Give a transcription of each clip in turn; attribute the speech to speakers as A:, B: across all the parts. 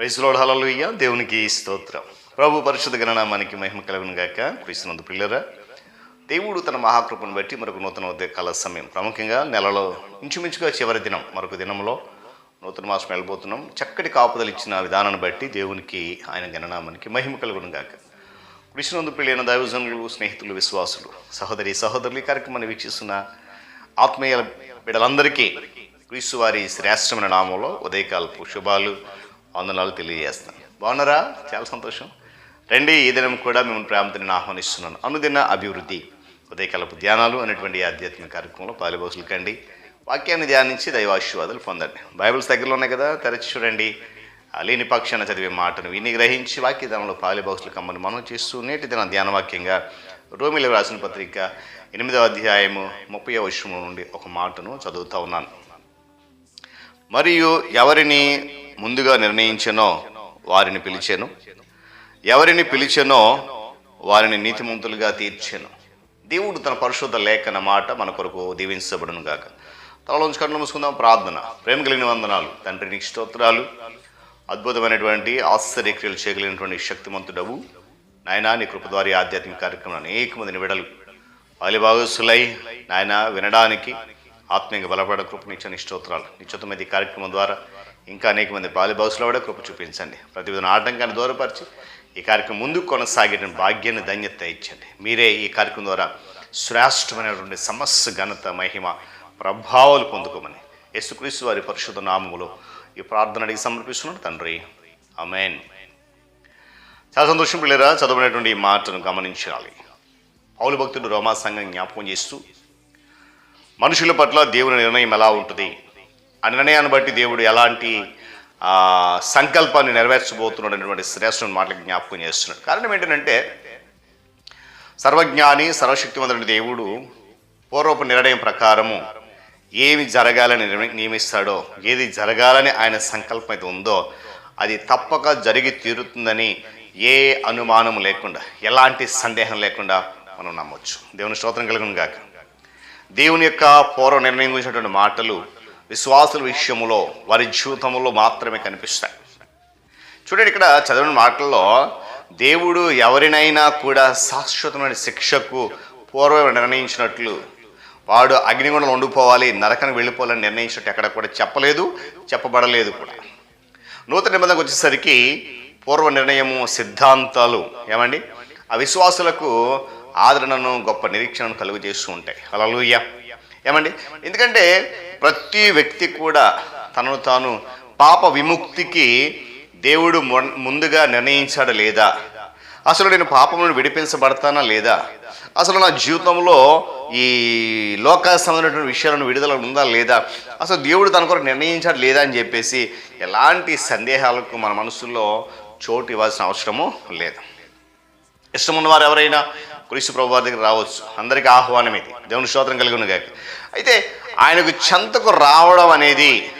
A: రైసులోడు hallelujah దేవునికి స్తోత్రం. ప్రభు పరిశుద్ధ గణనామానికి మహిమ కలుగును గాక. క్రీస్తునందు పిల్లరా దేవుడు తన మహాకృపను బట్టి మరొక నూతన ఉదయకాల సమయం. ప్రముఖంగా నెలలో ఇంచుమించుగా చివరి దినం మరొక దినంలో నూతన మాసం వెళ్ళబోతున్నాం. చక్కటి కాపుదలు ఇచ్చిన విధానాన్ని బట్టి దేవునికి ఆయన గణనామానికి మహిమ కలుగును గాక. కృష్ణందు పెళ్ళైన దైవజనులు స్నేహితులు విశ్వాసులు సహోదరి సహోదరులు కార్యక్రమాన్ని వీక్షిస్తున్న ఆత్మీయ బిడ్డలందరికీ క్రీస్తు వారి శ్రేష్టమైన నామంలో ఉదయకాలపు శుభాలు వందనాలు తెలియజేస్తాను. బాగున్నారా? చాలా సంతోషం. రండి ఈ దినం కూడా మిమ్మల్ని ప్రేమతో నేను ఆహ్వానిస్తున్నాను. అనుదిన అభివృద్ధి ఉదయకాలపు ధ్యానాలు అనేటువంటి ఆధ్యాత్మిక కార్యక్రమంలో పాలిబోసులు కండి వాక్యాన్ని ధ్యానించి దైవాశీర్వాదాలు పొందండి. బైబిల్స్ దగ్గరలో ఉన్నాయి కదా తెరచి చూడండి. లేని పక్షాన చదివే మాటను విని గ్రహించి వాక్యదానంలో పాలిబాక్సులు కమ్మని మనం చేస్తూ నేటి దిన ధ్యాన వాక్యంగా రోమిలో రాసిన పత్రిక ఎనిమిదవ అధ్యాయము ముప్పై వర్షము నుండి ఒక మాటను చదువుతా ఉన్నాను. మరియు ఎవరిని ముందుగా నిర్ణయించెనో వారిని పిలిచెను. ఎవరిని పిలిచెనో వారిని నీతిమంతులుగా తీర్చెను. దేవుడు తన పరిశుద్ధ లేఖన మాట మన కొరకు దీవించబడును గాక. తలలోంచి కళ్ళు మూసుకుందాం. ప్రార్థన. ప్రేమ కలిగిన వందనాలు. తండ్రి నీకు స్తోత్రాలు. అద్భుతమైనటువంటి ఆశ్చర్యక్రియలు చేయగలిగినటువంటి శక్తిమంతుడవు. నాయన నీ కృప ద్వారా ఆధ్యాత్మిక కార్యక్రమం అనేక మందిని విడలు. అలిభాగస్సులై నాయన వినడానికి ఆత్మీయంగా బలపడ కృపనిచ్చని స్తోత్రాలు. నిశ్చితమైన కార్యక్రమం ద్వారా ఇంకా అనేక మంది బాలిభాగస్సులో కూడా కృప చూపించండి. ప్రతి విధంగా ఆటంకాన్ని దూరపరిచి ఈ కార్యక్రమం ముందుకు కొనసాగే భాగ్యాన్ని ధన్యత ఇచ్చండి. మీరే ఈ కార్యక్రమం ద్వారా శ్రేష్టమైనటువంటి సమస్య ఘనత మహిమ ప్రభావాలు పొందుకోమని యేసుక్రీస్తు వారి పరిశుద్ధ నామములో ఈ ప్రార్థన అడిగి సమర్పిస్తున్నాడు తండ్రి. అమేన్ చాలా సంతోషం పిల్లరా చదవనటువంటి ఈ మాటను గమనించాలి. పౌలు భక్తుడు రోమా సంఘం జ్ఞాపకం చేస్తూ మనుషుల పట్ల దేవుని నిర్ణయం ఎలా ఉంటుంది? నిర్ణయాన్ని బట్టి దేవుడు ఎలాంటి సంకల్పాన్ని నెరవేర్చబోతున్నాడు అనేటువంటి శ్రేష్ఠ మాటలకు జ్ఞాపకం చేస్తున్నాడు. కారణం ఏంటంటే సర్వజ్ఞాని సర్వశక్తివంతుడి దేవుడు పూర్వపు నిర్ణయం ప్రకారము ఏమి జరగాలని నియమిస్తాడో ఏది జరగాలని ఆయన సంకల్పం అయితే ఉందో అది తప్పక జరిగి తీరుతుందని ఏ అనుమానం లేకుండా ఎలాంటి సందేహం లేకుండా మనం నమ్మొచ్చు. దేవుని స్తోత్రం కలుగును గాక. దేవుని యొక్క పూర్వ నిర్ణయం గురించినటువంటి మాటలు విశ్వాసుల విషయములో వారి జీవితంలో మాత్రమే కనిపిస్తాయి. చూడండి ఇక్కడ చదివిన మాటల్లో దేవుడు ఎవరినైనా కూడా శాశ్వతమైన శిక్షకు పూర్వం నిర్ణయించినట్లు వాడు అగ్నిగుండం ఉండిపోవాలి నరకను వెళ్ళిపోవాలని నిర్ణయించినట్టు ఎక్కడ కూడా చెప్పలేదు చెప్పబడలేదు కూడా. నూతన నిబంధనకు వచ్చేసరికి పూర్వ నిర్ణయము సిద్ధాంతాలు ఏమండి? ఆ విశ్వాసులకు ఆదరణను గొప్ప నిరీక్షణను కలుగు చేస్తూ ఉంటాయి. అలలుయ్య ఏమండి? ఎందుకంటే ప్రతి వ్యక్తి కూడా తనను తాను పాప విముక్తికి దేవుడు ముందుగా నిర్ణయించాడు లేదా? అసలు నేను పాపం నుండి విడిపించబడతానా లేదా? అసలు నా జీవితంలో ఈ లోక సంబంధమైనటువంటి విషయాలను విడుదల ఉందా లేదా? అసలు దేవుడు తన కొరకు నిర్ణయించాడు లేదా అని చెప్పేసి ఎలాంటి సందేహాలకు మన మనసులో చోటు ఇవ్వాల్సిన అవసరము లేదు. ఇష్టం ఉన్నవారు ఎవరైనా క్రీస్తు ప్రభు దగ్గర రావచ్చు. అందరికీ ఆహ్వానం ఇది. దేవుని స్తోత్రం కలిగి ఉంది అయితే ఆయనకు చెంతకు రావడం అనేది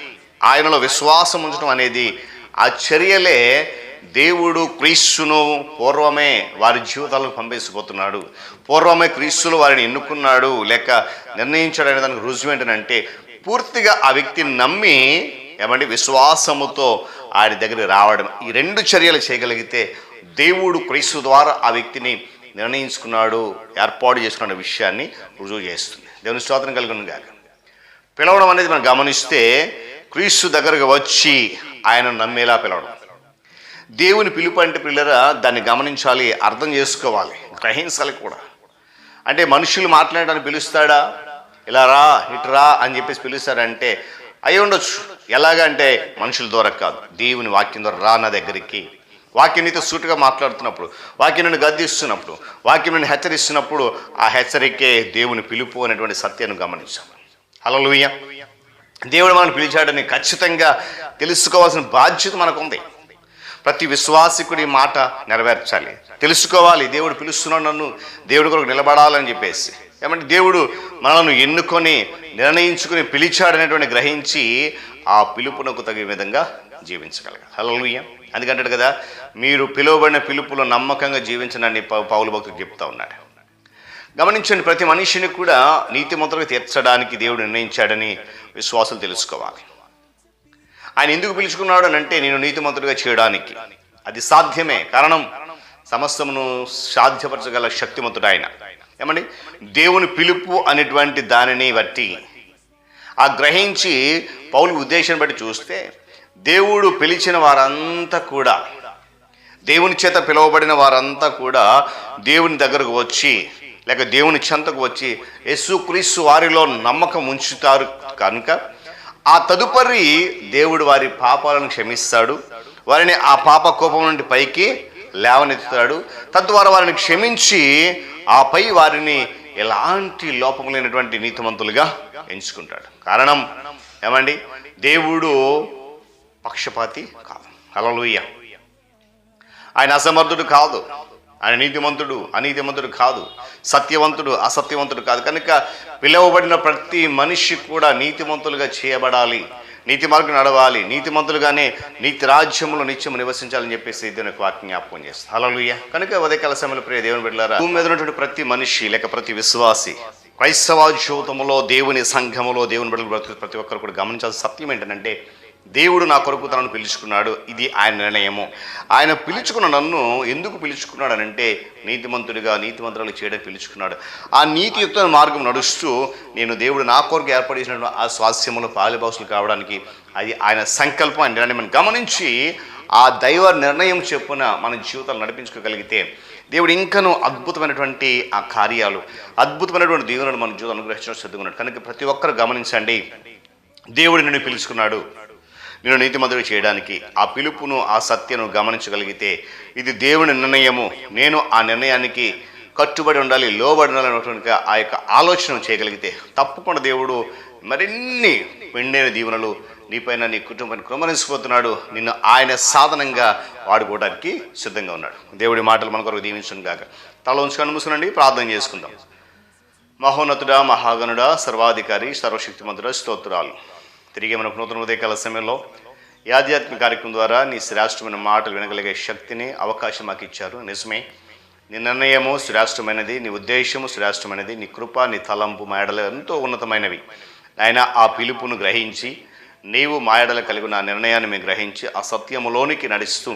A: ఆయనలో విశ్వాసం ఉంచడం అనేది ఆ చర్యలే దేవుడు క్రీస్తును పూర్వమే వారి జీవితాలకు పంపేసిపోతున్నాడు. పూర్వమే క్రీస్తులు వారిని ఎన్నుకున్నాడు లేక నిర్ణయించాడు అనే దానికి రుజువు ఏంటంటే పూర్తిగా ఆ వ్యక్తిని నమ్మి ఏమంటే విశ్వాసముతో ఆయన దగ్గర రావడం. ఈ రెండు చర్యలు చేయగలిగితే దేవుడు క్రీస్తు ద్వారా ఆ వ్యక్తిని నిర్ణయించుకున్నాడు ఏర్పాటు చేసుకున్న విషయాన్ని రుజువు చేస్తుంది. దేవుని స్తోత్రం కలుగును గాక. పిలవడం అనేది మనం గమనిస్తే క్రీస్తు దగ్గరకు వచ్చి ఆయన నమ్మేలా పిలవడం. దేవుని పిలుపు అంటే పిల్లరా దాన్ని గమనించాలి అర్థం చేసుకోవాలి గ్రహించాలి కూడా. అంటే మనుషులు మాట్లాడడానికి పిలుస్తాడా? ఇలా రా ఇటు రా అని చెప్పేసి పిలుస్తారంటే అయి ఉండొచ్చు. ఎలాగంటే మనుషుల ద్వారా కాదు దేవుని వాక్యం ద్వారా రా నా దగ్గరికి వాక్యం నీతో సూటుగా మాట్లాడుతున్నప్పుడు వాక్యం గద్దిస్తున్నప్పుడు వాక్యం నుండి హెచ్చరిస్తున్నప్పుడు ఆ హెచ్చరికే దేవుని పిలుపు అనేటువంటి సత్యాన్ని గమనించాము. హల్లెలూయ. దేవుడు మనం పిలిచాడని ఖచ్చితంగా తెలుసుకోవాల్సిన బాధ్యత మనకుంది. ప్రతి విశ్వాసికుడి మాట నెరవేర్చాలి. తెలుసుకోవాలి దేవుడు పిలుస్తున్నాడు నన్ను దేవుడి కొరకు నిలబడాలని చెప్పేసి. ఏమంటే దేవుడు మనల్ని ఎన్నుకొని నిర్ణయించుకుని పిలిచాడనేటువంటి గ్రహించి ఆ పిలుపునకు తగిన విధంగా జీవించగలగాలి. హలో అందుకంటాడు కదా మీరు పిలువబడిన పిలుపులో నమ్మకంగా జీవించనని పౌ- పౌలు భక్తుడు చెప్తా ఉన్నాడు. గమనించండి ప్రతి మనిషిని కూడా నీతిమంతులకు తీర్చడానికి దేవుడు నిర్ణయించాడని విశ్వాసం తెలుసుకోవాలి. ఆయన ఎందుకు పిలుచుకున్నాడు అని అంటే నేను నీతిమంతుడిగా చేయడానికి. అది సాధ్యమే. కారణం సమస్తమును సాధ్యపరచగల శక్తిమంతుడు ఆయన. ఏమండి? దేవుని పిలుపు అనేటువంటి దానిని బట్టి ఆ గ్రహించి పౌలు ఉద్దేశం బట్టి చూస్తే దేవుడు పిలిచిన వారంతా కూడా దేవుని చేత పిలువబడిన వారంతా కూడా దేవుని దగ్గరకు వచ్చి లేక దేవుని చెంతకు వచ్చి యేసుక్రీస్తు వారిలో నమ్మకం ఉంచుతారు కనుక ఆ తదుపరి దేవుడు వారి పాపాలను క్షమిస్తాడు. వారిని ఆ పాప కోపం నుండి పైకి లేవనెత్తుతాడు. తద్వారా వారిని క్షమించి ఆపై వారిని ఎలాంటి లోపం లేనటువంటి నీతిమంతులుగా ఎంచుకుంటాడు. కారణం ఏమండి? దేవుడు పక్షపాతి కాదు. అలలుయ్య ఆయన అసమర్థుడు కాదు. ఆయన నీతిమంతుడు అనీతిమంతుడు కాదు. సత్యవంతుడు అసత్యవంతుడు కాదు. కనుక పిలువబడిన ప్రతి మనిషి కూడా నీతిమంతులుగా చేయబడాలి. నీతి మార్గం నడవాలి. నీతిమంతులుగానే నీతి రాజ్యంలో నిత్యం నివసించాలని చెప్పేసి దీని ఒక వాక్యం జ్ఞాపకం చేస్తాను అలలుయ్య కనుక ఉదయకాల సమయంలో ప్రియ దేవుని బిడ్డలారా భూమి మీద ఉన్నటువంటి ప్రతి మనిషి లేక ప్రతి విశ్వాసి క్రైస్తవ జీవితంలో దేవుని సంఘములో దేవుని బిడ్డలు బ్రతుకు ప్రతి ఒక్కరు కూడా గమనించాల్సిన సత్యం ఏంటంటే దేవుడు నా కొరకు తనను పిలుచుకున్నాడు. ఇది ఆయన నిర్ణయము. ఆయన పిలుచుకున్న నన్ను ఎందుకు పిలుచుకున్నాడు అని అంటే నీతిమంతుడిగా నీతిమంతురాలు చేయడానికి పిలుచుకున్నాడు. ఆ నీతియుక్త మార్గం నడుస్తూ నేను దేవుడు నా కొరకు ఏర్పడేసిన ఆ స్వాస్థ్యములు పాలిభాసులు కావడానికి అది ఆయన సంకల్పం ఆయన నిర్ణయం. గమనించి ఆ దైవ నిర్ణయం చెప్పున మన జీవితాలు నడిపించుకోగలిగితే దేవుడు ఇంకనూ అద్భుతమైనటువంటి ఆ కార్యాలు అద్భుతమైనటువంటి దేవులను మన జీవితం అనుగ్రహించడం చదువుకున్నాడు కనుక ప్రతి ఒక్కరు గమనించండి. దేవుడు నిన్ను పిలుచుకున్నాడు. నేను నీతిమంతుడు చేయడానికి ఆ పిలుపును ఆ సత్యను గమనించగలిగితే ఇది దేవుని నిర్ణయము. నేను ఆ నిర్ణయానికి కట్టుబడి ఉండాలి లోబడి ఉండాలి అనేటువంటి ఆ యొక్క ఆలోచన చేయగలిగితే తప్పకుండా దేవుడు మరిన్ని పెండైన దీవెనలు నీపైన నీ కుటుంబాన్ని కుమరించిపోతున్నాడు నిన్ను ఆయన సాధనంగా వాడుకోవడానికి సిద్ధంగా ఉన్నాడు. దేవుడి మాటలు మన కొరకు దీవించను కాక తల ఉంచుకొని మూసుకునండి ప్రార్థన చేసుకుందాం. మహోన్నతుడా మహాగనుడ సర్వాధికారి సర్వశక్తిమంతుడ స్తోత్రాలు. తిరిగి మనకు నూతన ఉదయకాల సమయంలో ఈ ఆధ్యాత్మిక కార్యక్రమం ద్వారా నీ శ్రేష్టమైన మాటలు వినగలిగే శక్తిని అవకాశం మాకు ఇచ్చారు. నిజమే. నీ నిర్ణయము శ్రేష్టమైనది నీ ఉద్దేశము శ్రేష్టమైనది నీ కృప నీ తలంపు మాయడలు ఎంతో ఉన్నతమైనవి. ఆయన ఆ పిలుపును గ్రహించి నీవు మాయడలు కలిగిన ఆ నిర్ణయాన్ని మేము గ్రహించి ఆ సత్యములోనికి నడుస్తూ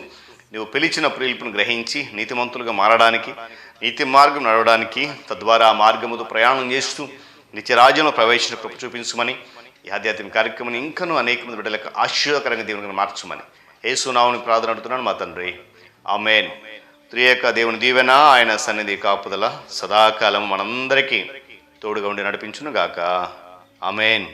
A: నువ్వు పిలిచిన పిలుపును గ్రహించి నీతిమంతులుగా మారడానికి నీతి మార్గం నడవడానికి తద్వారా ఆ మార్గముతో ప్రయాణం చేస్తూ నిత్యరాజ్యంలో ప్రవేశించిన కృప చూపించమని ఈ ఆధ్యాత్మిక కార్యక్రమం ఇంకనూ అనేక మంది బిడ్డలకు ఆశ్చర్యకరంగా దేవునికి మార్చమని ఏసునామని ప్రార్థన అడుగుతున్నాను మా తండ్రి. ఆమెన్. త్రియక దేవుని దీవెన ఆయన సన్నిధి కాపుదల సదాకాలం మనందరికీ తోడుగా ఉండి నడిపించును గాక ఆమెన్.